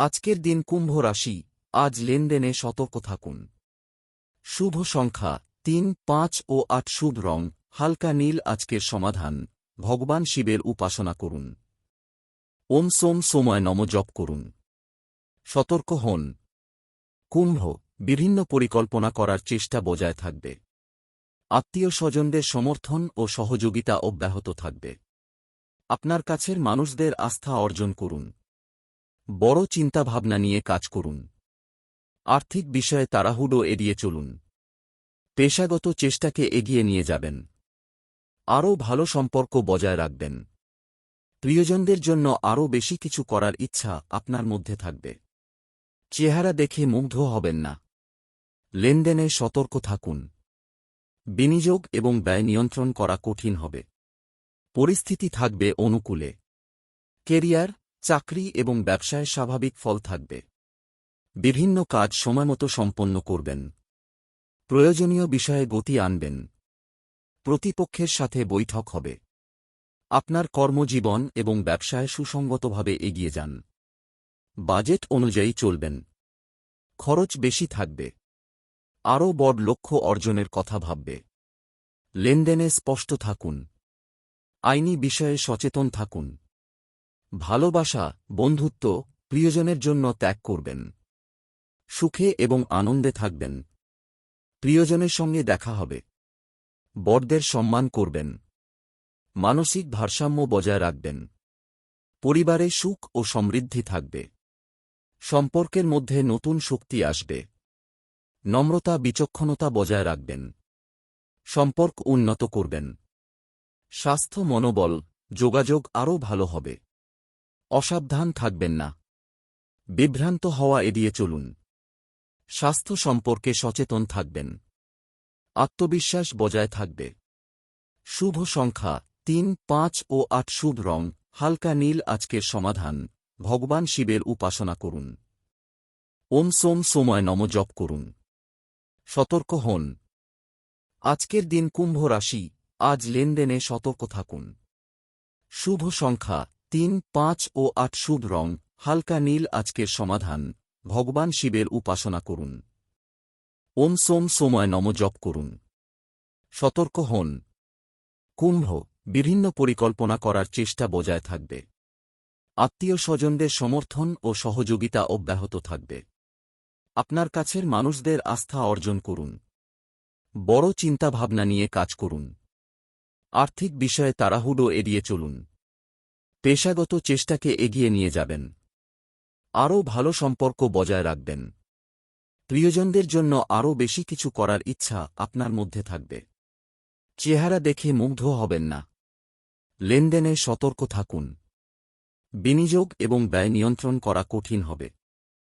আজকের দিন কুম্ভ রাশি, আজ লেনদেনে সতর্ক থাকুন। শুভ সংখ্যা, তিন, পাঁচ ও আট শুভ রং, হালকা নীল আজকের সমাধান, ভগবান শিবের উপাসনা করুন। ওম সোম সময় নম জপ করুন। সতর্ক হন। কুম্ভ, বিভিন্ন পরিকল্পনা করার চেষ্টা বজায় থাকবে। আত্মীয় স্বজনদের সমর্থন ও সহযোগিতা অব্যাহত থাকবে। আপনার কাছের মানুষদের আস্থা অর্জন করুন। বড় চিন্তাভাবনা নিয়ে কাজ করুন। আর্থিক বিষয়ে তাড়াহুড়ো এড়িয়ে চলুন। পেশাগত চেষ্টাকে এগিয়ে নিয়ে যাবেন। আরও ভালো সম্পর্ক বজায় রাখবেন। প্রিয়জনদের জন্য আরও বেশি কিছু করার ইচ্ছা আপনার মধ্যে থাকবে। চেহারা দেখে মুগ্ধ হবেন না। লেনদেনে সতর্ক থাকুন। বিনিয়োগ এবং ব্যয় নিয়ন্ত্রণ করা কঠিন হবে। পরিস্থিতি থাকবে অনুকূলে। কেরিয়ার চাকরি এবং ব্যবসায় স্বাভাবিক ফল থাকবে। বিভিন্ন কাজ সময়মতো সম্পন্ন করবেন। প্রয়োজনীয় বিষয়ে গতি আনবেন। প্রতিপক্ষের সাথে বৈঠক হবে। আপনার কর্মজীবন এবং ব্যবসায় সুসংগতভাবে এগিয়ে যান। বাজেট অনুযায়ী চলবেন। খরচ বেশি থাকবে। আরও বড় লক্ষ্য অর্জনের কথা ভাববে। লেনদেনে স্পষ্ট থাকুন। আইনি বিষয়ে সচেতন থাকুন। ভালোবাসা, বন্ধুত্ব, প্রিয়জনের জন্য ত্যাগ করবেন। সুখে এবং আনন্দে থাকবেন। প্রিয়জনের সঙ্গে দেখা হবে। বরদের সম্মান করবেন। মানসিক ভারসাম্য বজায় রাখবেন। পরিবারে সুখ ও সমৃদ্ধি থাকবে। সম্পর্কের মধ্যে নতুন শক্তি আসবে। নম্রতা, বিচক্ষণতা বজায় রাখবেন। সম্পর্ক উন্নত করবেন। স্বাস্থ্য মনোবল, যোগাযোগ আরও ভালো হবে। অসাবধান থাকবেন না। বিভ্রান্ত হওয়া এড়িয়ে চলুন। স্বাস্থ্য সম্পর্কে সচেতন থাকবেন। আত্মবিশ্বাস বজায় থাকবে। শুভ সংখ্যা তিন, পাঁচ ও আট শুভ রং, হালকা নীল আজকের সমাধান। ভগবান শিবের উপাসনা করুন। ওম সোম সময় নম জপ করুন। সতর্ক হন। আজকের দিন কুম্ভ রাশি, আজ লেনদেনে সতর্ক থাকুন। শুভ সংখ্যা তিন, পাঁচ ও আট শুভ রং, হালকা নীল আজকের সমাধান, ভগবান শিবের উপাসনা করুন। ওম সোম সময় নম জপ করুন। সতর্ক হন। কুম্ভ, বিভিন্ন পরিকল্পনা করার চেষ্টা বজায় থাকবে। আত্মীয় স্বজনদের সমর্থন ও সহযোগিতা অব্যাহত থাকবে। আপনার কাছের মানুষদের আস্থা অর্জন করুন। বড় চিন্তাভাবনা নিয়ে কাজ করুন। আর্থিক বিষয়ে তাড়াহুড়ো এড়িয়ে চলুন। পেশাগত চেষ্টাকে এগিয়ে নিয়ে যাবেন। আরও ভালো সম্পর্ক বজায় রাখবেন। প্রিয়জনদের জন্য আরও বেশি কিছু করার ইচ্ছা আপনার মধ্যে থাকবে। চেহারা দেখে মুগ্ধ হবেন না। লেনদেনে সতর্ক থাকুন। বিনিয়োগ এবং ব্যয় নিয়ন্ত্রণ করা কঠিন হবে।